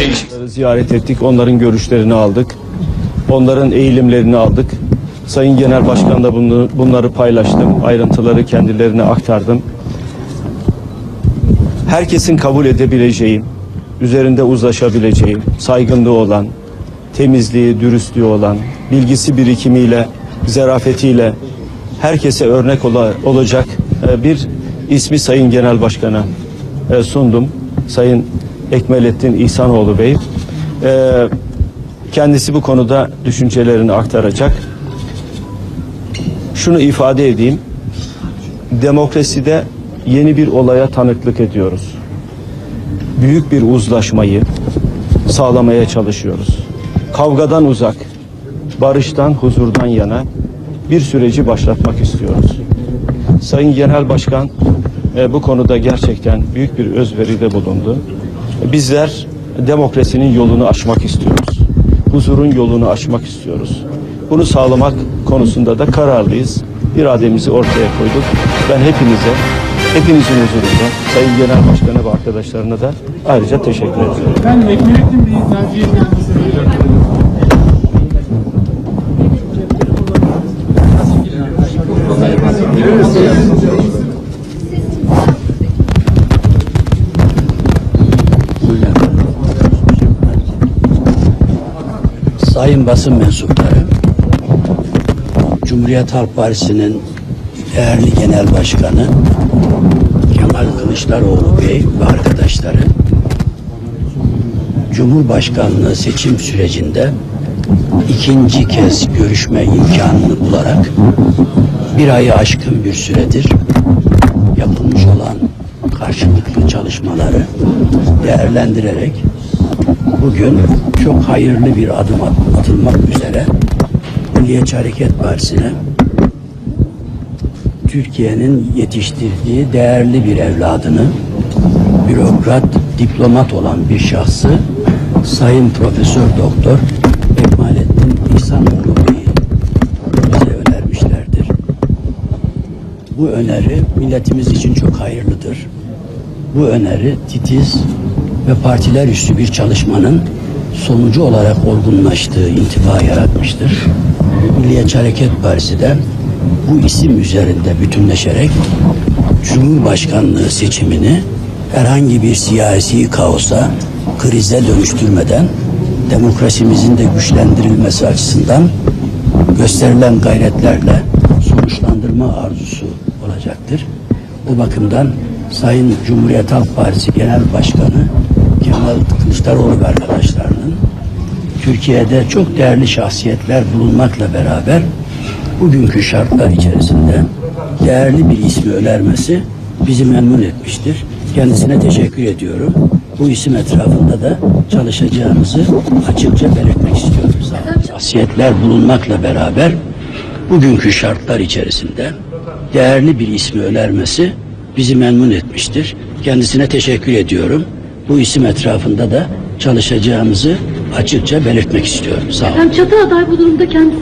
Değiş- Ziyaret ettik, onların görüşlerini aldık. Onların eğilimlerini aldık. Sayın Genel Başkan da bunu, bunları paylaştım. Ayrıntıları kendilerine aktardım. Herkesin kabul edebileceği, üzerinde uzlaşabileceği, saygınlığı olan, temizliği, dürüstlüğü olan, bilgisi birikimiyle, zarafetiyle herkese örnek ola- olacak e, bir ismi Sayın Genel Başkan'a e, sundum. Sayın Ekmelettin İhsanoğlu Bey. E, Kendisi bu konuda düşüncelerini aktaracak. Şunu ifade edeyim. Demokraside yeni bir olaya tanıklık ediyoruz. Büyük bir uzlaşmayı sağlamaya çalışıyoruz. Kavgadan uzak, barıştan, huzurdan yana bir süreci başlatmak istiyoruz. Sayın Genel Başkan e, bu konuda gerçekten büyük bir özveride bulundu. Bizler demokrasinin yolunu açmak istiyoruz. Huzurun yolunu açmak istiyoruz. Bunu sağlamak konusunda da kararlıyız. İrademizi ortaya koyduk. Ben hepinize, hepinizin huzurunda Sayın Genel Başkan'a ve arkadaşlarına da ayrıca teşekkür ediyorum. Ben Ekmelettin Bey'i tercih etmenizi Sayın basın mensupları, Cumhuriyet Halk Partisi'nin değerli genel başkanı Kemal Kılıçdaroğlu Bey ve arkadaşları Cumhurbaşkanlığı seçim sürecinde ikinci kez görüşme imkanını bularak bir ayı aşkın bir süredir yapılmış olan karşılıklı çalışmaları değerlendirerek bugün çok hayırlı bir adım at- atılmak üzere Milliyetçi Hareket Partisi'ne Türkiye'nin yetiştirdiği değerli bir evladını, bürokrat, diplomat olan bir şahsı Sayın Profesör Doktor Ekmalettin İhsanoğlu Bey'i bize önermişlerdir. Bu öneri milletimiz için çok hayırlıdır. Bu öneri titiz ve partiler üstü bir çalışmanın sonucu olarak olgunlaştığı intiba yaratmıştır. Milliyetçi Hareket Partisi de bu isim üzerinde bütünleşerek Cumhurbaşkanlığı seçimini herhangi bir siyasi kaosa, krize dönüştürmeden demokrasimizin de güçlendirilmesi açısından gösterilen gayretlerle sonuçlandırma arzusu olacaktır. Bu bakımdan Sayın Cumhuriyet Halk Partisi Genel Başkanı Kemal Kılıçdaroğlu ve arkadaşlarının Türkiye'de çok değerli şahsiyetler bulunmakla beraber bugünkü şartlar içerisinde değerli bir ismi önermesi bizi memnun etmiştir. Kendisine teşekkür ediyorum. Bu isim etrafında da çalışacağımızı açıkça belirtmek olun. Şahsiyetler bulunmakla beraber bugünkü şartlar içerisinde değerli bir ismi önermesi bizi memnun etmiştir. Kendisine teşekkür ediyorum. Bu isim etrafında da çalışacağımızı açıkça belirtmek istiyorum. Sağ olun. Efendim çatı aday bu durumda kendisi